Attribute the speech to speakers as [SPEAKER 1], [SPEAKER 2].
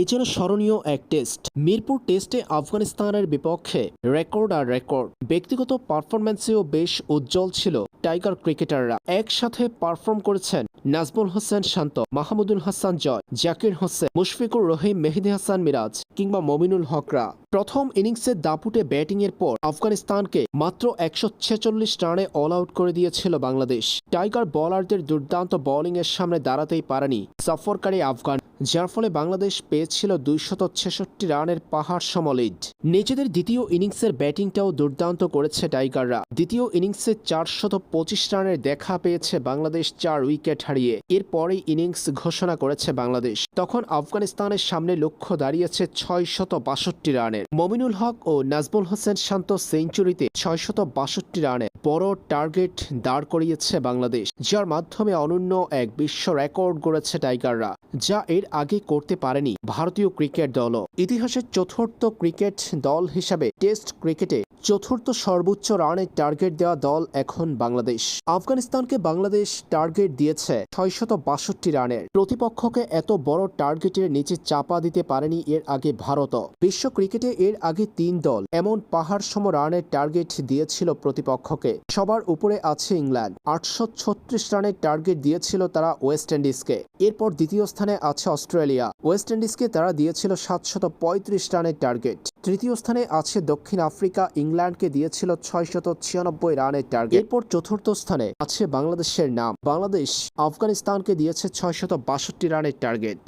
[SPEAKER 1] এছাড়া স্মরণীয় এক টেস্ট মিরপুর টেস্টে আফগানিস্তানের বিপক্ষে রেকর্ড আর রেকর্ড ব্যক্তিগত পারফরম্যান্সেও বেশ উজ্জ্বল ছিল টাইগার ক্রিকেটাররা একসাথে পারফর্ম করেছেন নাজমুল হোসেন শান্ত, মাহমুদুল হাসান জয়, জাকির হোসেন, মুশফিকুর রহিম, মেহেদি হাসান মিরাজ কিংবা মমিনুল হকরা। প্রথম ইনিংসে দাপুটে ব্যাটিংয়ের পর আফগানিস্তানকে মাত্র একশো ছেচল্লিশ রানে অল আউট করে দিয়েছিল বাংলাদেশ। টাইগার বলারদের দুর্দান্ত বোলিংয়ের সামনে দাঁড়াতেই পারেনি সফরকারী আফগান। যার ফলে বাংলাদেশ পেয়েছিল দুইশত ছেষট্টি রানের পাহাড় সম লিড নিজেদের দ্বিতীয় ইনিংসের ব্যাটিংটাও দুর্দান্ত করেছে টাইগাররা। দ্বিতীয় ইনিংসে চারশত পঁচিশ রানের দেখা পেয়েছে বাংলাদেশ চার উইকেট হারিয়ে। এরপরেই ইনিংস ঘোষণা করেছে বাংলাদেশ। তখন আফগানিস্তানের সামনে লক্ষ্য দাঁড়িয়েছে ছয়শত বাষট্টি রানের। মমিনুল হক ও নাজমুল হোসেন শান্ত সেঞ্চুরিতে ছয়শত বাষট্টি রানের বড় টার্গেট দাঁড় করিয়েছে বাংলাদেশ, যার মাধ্যমে অনন্য এক বিশ্ব রেকর্ড গড়েছে টাইগাররা। যা এর আগে করতে পারেনি ভারতীয় ক্রিকেট দলও। ইতিহাসের চতুর্থ ক্রিকেট দল হিসাবে টেস্ট ক্রিকেটে চতুর্থ সর্বোচ্চ রানের টার্গেট দেওয়া দল এখন বাংলাদেশ। আফগানিস্তানকে বাংলাদেশ টার্গেট দিয়েছে ছয়শত বাষট্টি রানের। প্রতিপক্ষকে এত বড় টার্গেটের নিচে চাপা দিতে পারেনি এর আগে ভারত বিশ্ব ক্রিকেটে এর আগে তিন দল এমন পাহাড় সম রানের টার্গেট দিয়েছিল প্রতিপক্ষকে। সবার উপরে আছে ইংল্যান্ড। আটশো ছত্রিশ রানের টার্গেট দিয়েছিল তারা ওয়েস্ট ইন্ডিজকে। এরপর দ্বিতীয় স্থানে আছে অস্ট্রেলিয়া। ওয়েস্ট ইন্ডিজকে তারা দিয়েছিল সাতশত পঁয়ত্রিশ রানের টার্গেট। তৃতীয় স্থানে আছে দক্ষিণ আফ্রিকা, ইংল্যান্ডকে দিয়েছিল ছয়শত ছিয়ানব্বই রানের টার্গেট। এরপর চতুর্থ স্থানে আছে বাংলাদেশের নাম। বাংলাদেশ, আফগানিস্তানকে দিয়েছে ছয়শত বাষট্টি রানের টার্গেট।